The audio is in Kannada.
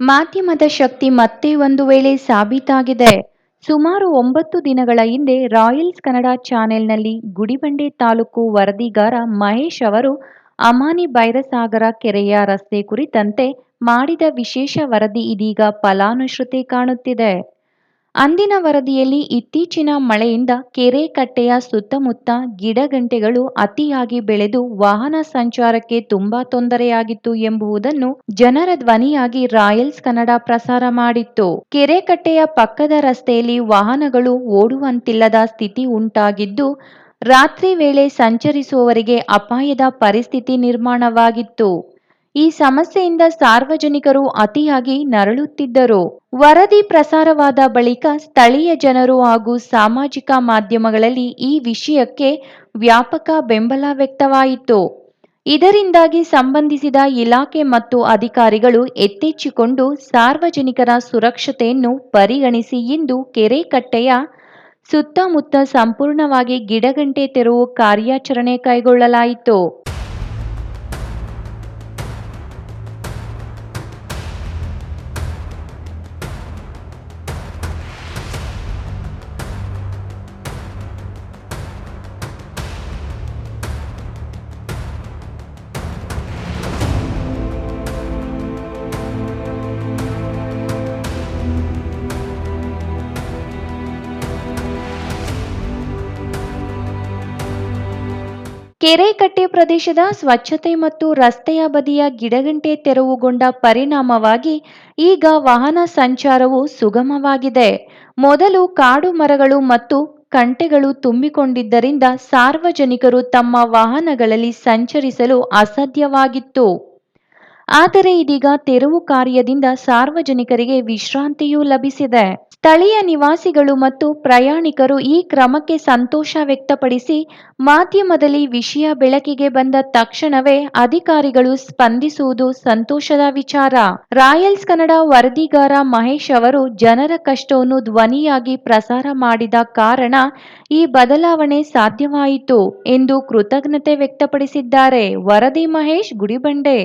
ಮಾಧ್ಯಮದ ಶಕ್ತಿ ಮತ್ತೆ ಒಂದು ವೇಳೆ ಸಾಬೀತಾಗಿದೆ. ಸುಮಾರು ಒಂಬತ್ತು ದಿನಗಳ ಹಿಂದೆ ರಾಯಲ್ಸ್ ಕನ್ನಡ ಚಾನೆಲ್ನಲ್ಲಿ ಗುಡಿಬಂಡೆ ತಾಲೂಕು ವರದಿಗಾರ ಮಹೇಶ್ ಅವರು ಅಮಾನಿ ಬೈರಸಾಗರ ಕೆರೆಯ ರಸ್ತೆ ಕುರಿತಂತೆ ಮಾಡಿದ ವಿಶೇಷ ವರದಿ ಇದೀಗ ಫಲಾನುಶ್ರುತಿ ಕಾಣುತ್ತಿದೆ. ಅಂದಿನ ವರದಿಯಲ್ಲಿ ಇತ್ತೀಚಿನ ಮಳೆಯಿಂದ ಕೆರೆ ಕಟ್ಟೆಯ ಸುತ್ತಮುತ್ತ ಗಿಡಗಂಟೆಗಳು ಅತಿಯಾಗಿ ಬೆಳೆದು ವಾಹನ ಸಂಚಾರಕ್ಕೆ ತುಂಬಾ ತೊಂದರೆಯಾಗಿತ್ತು ಎಂಬುದನ್ನು ಜನರ ಧ್ವನಿಯಾಗಿ ರಾಯಲ್ಸ್ ಕನ್ನಡ ಪ್ರಸಾರ ಮಾಡಿತ್ತು. ಕೆರೆ ಕಟ್ಟೆಯ ಪಕ್ಕದ ರಸ್ತೆಯಲ್ಲಿ ವಾಹನಗಳು ಓಡುವಂತಿಲ್ಲದ ಸ್ಥಿತಿ ಉಂಟಾಗಿದ್ದು, ರಾತ್ರಿ ವೇಳೆ ಸಂಚರಿಸುವವರಿಗೆ ಅಪಾಯದ ಪರಿಸ್ಥಿತಿ ನಿರ್ಮಾಣವಾಗಿತ್ತು. ಈ ಸಮಸ್ಯೆಯಿಂದ ಸಾರ್ವಜನಿಕರು ಅತಿಯಾಗಿ ನರಳುತ್ತಿದ್ದರು. ವರದಿ ಪ್ರಸಾರವಾದ ಬಳಿಕ ಸ್ಥಳೀಯ ಜನರು ಹಾಗೂ ಸಾಮಾಜಿಕ ಮಾಧ್ಯಮಗಳಲ್ಲಿ ಈ ವಿಷಯಕ್ಕೆ ವ್ಯಾಪಕ ಬೆಂಬಲ ವ್ಯಕ್ತವಾಯಿತು. ಇದರಿಂದಾಗಿ ಸಂಬಂಧಿಸಿದ ಇಲಾಖೆ ಮತ್ತು ಅಧಿಕಾರಿಗಳು ಎತ್ತೆಚ್ಚಿಕೊಂಡು ಸಾರ್ವಜನಿಕರ ಸುರಕ್ಷತೆಯನ್ನು ಪರಿಗಣಿಸಿ ಇಂದು ಕೆರೆಕಟ್ಟೆಯ ಸುತ್ತಮುತ್ತ ಸಂಪೂರ್ಣವಾಗಿ ಗಿಡಗಂಟೆ ತೆರವು ಕಾರ್ಯಾಚರಣೆ ಕೈಗೊಳ್ಳಲಾಯಿತು. ಕೆರೆ ಕಟ್ಟೆ ಪ್ರದೇಶದ ಸ್ವಚ್ಛತೆ ಮತ್ತು ರಸ್ತೆಯ ಬದಿಯ ಗಿಡಗಂಟೆ ತೆರವುಗೊಂಡ ಪರಿಣಾಮವಾಗಿ ಈಗ ವಾಹನ ಸಂಚಾರವು ಸುಗಮವಾಗಿದೆ. ಮೊದಲು ಕಾಡು ಮರಗಳು ಮತ್ತು ಕಂಟೆಗಳು ತುಂಬಿಕೊಂಡಿದ್ದರಿಂದ ಸಾರ್ವಜನಿಕರು ತಮ್ಮ ವಾಹನಗಳಲ್ಲಿ ಸಂಚರಿಸಲು ಅಸಾಧ್ಯವಾಗಿತ್ತು. ಆದರೆ ಇದೀಗ ತೆರವು ಕಾರ್ಯದಿಂದ ಸಾರ್ವಜನಿಕರಿಗೆ ವಿಶ್ರಾಂತಿಯೂ ಲಭಿಸಿದೆ. ಸ್ಥಳೀಯ ನಿವಾಸಿಗಳು ಮತ್ತು ಪ್ರಯಾಣಿಕರು ಈ ಕ್ರಮಕ್ಕೆ ಸಂತೋಷ ವ್ಯಕ್ತಪಡಿಸಿ, ಮಾಧ್ಯಮದಲ್ಲಿ ವಿಷಯ ಬೆಳಕಿಗೆ ಬಂದ ತಕ್ಷಣವೇ ಅಧಿಕಾರಿಗಳು ಸ್ಪಂದಿಸುವುದು ಸಂತೋಷದ ವಿಚಾರ. ರಾಯಲ್ಸ್ ಕನ್ನಡ ವರದಿಗಾರ ಮಹೇಶ್ ಅವರು ಜನರ ಕಷ್ಟವನ್ನು ಧ್ವನಿಯಾಗಿ ಪ್ರಸಾರ ಮಾಡಿದ ಕಾರಣ ಈ ಬದಲಾವಣೆ ಸಾಧ್ಯವಾಯಿತು ಎಂದು ಕೃತಜ್ಞತೆ ವ್ಯಕ್ತಪಡಿಸಿದ್ದಾರೆ. ವರದಿ ಮಹೇಶ್ ಗುಡಿಬಂಡೆ.